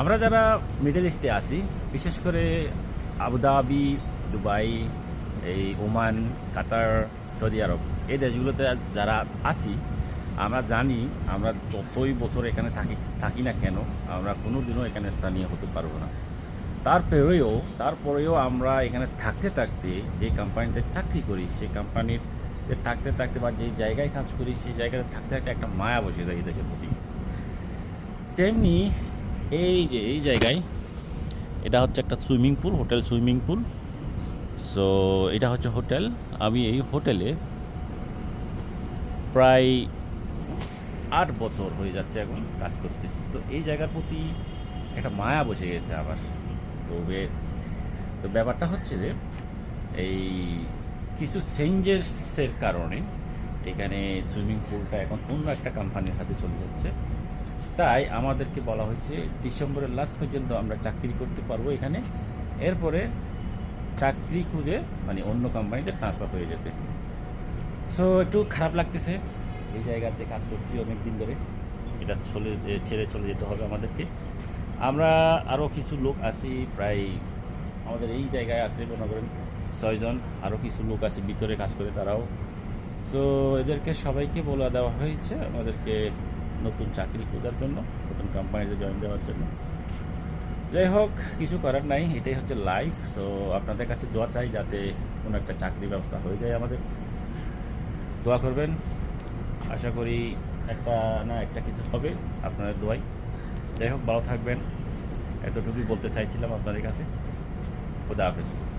আমরা যারা মিডল ইস্টে আছি, বিশেষ করে আবুধাবি দুবাই এই ওমান কাতার সৌদি আরব এই দেশগুলোতে যারা আছি, আমরা জানি আমরা যতই বছর এখানে থাকি থাকি না কেন, আমরা কোনো দিনও এখানে স্থানীয় হতে পারব না। তারপরেও তারপরেও আমরা এখানে থাকতে থাকতে যে কোম্পানিতে চাকরি করি সেই কোম্পানির থাকতে থাকতে বা যে জায়গায় কাজ করি, সেই জায়গাতে থাকতে থাকতে একটা মায়া বসে যায় দেশের প্রতি। তেমনি এই যে, এই জায়গায় এটা হচ্ছে একটা swimming pool, hotel swimming pool. So এটা হচ্ছে হোটেল। আমি এই হোটেলে প্রায় আট বছর হয়ে যাচ্ছে এখন কাজ করতেছি। তো এই জায়গার প্রতি একটা মায়া বসে গেছে আবার তবে, তো ব্যাপারটা হচ্ছে যে, এই কিছু চেঞ্জেসের কারণে এখানে সুইমিং পুলটা এখন অন্য একটা কোম্পানির হাতে চলে যাচ্ছে। তাই আমাদেরকে বলা হয়েছে ডিসেম্বরের লাস্ট পর্যন্ত আমরা চাকরি করতে পারব এখানে। এরপরে চাকরি খুঁজে মানে অন্য কোম্পানিতে ট্রান্সফার হয়ে যেতে। সো একটু খারাপ লাগতেছে। এই জায়গাতে কাজ করছি অনেক দিন ধরে। এটা চলে ছেড়ে চলে যেতে হবে আমাদেরকে। আমরা আরও কিছু লোক আছি, প্রায় আমাদের এই জায়গায় আছে, মনে করেন ছয়জন আরও কিছু লোক আছে ভিতরে কাজ করে তারাও। সো এদেরকে সবাইকে বলে দেওয়া হয়েছে। আমাদেরকে নতুন চাকরি খোঁজার জন্য, নতুন কোম্পানিতে জয়েন দেওয়ার জন্য। যাই হোক, কিছু করার নাই, এটাই হচ্ছে লাইফ সো আপনাদের কাছে দোয়া চাই যাতে কোনো একটা চাকরি ব্যবস্থা হয়ে যায় আমাদের। দোয়া করবেন, আশা করি একটা না একটা কিছু হবে আপনাদের দোয়াই যাই হোক, ভালো থাকবেন, এতটুকুই বলতে চাইছিলাম আপনাদের কাছে। খুদা হাফেজ।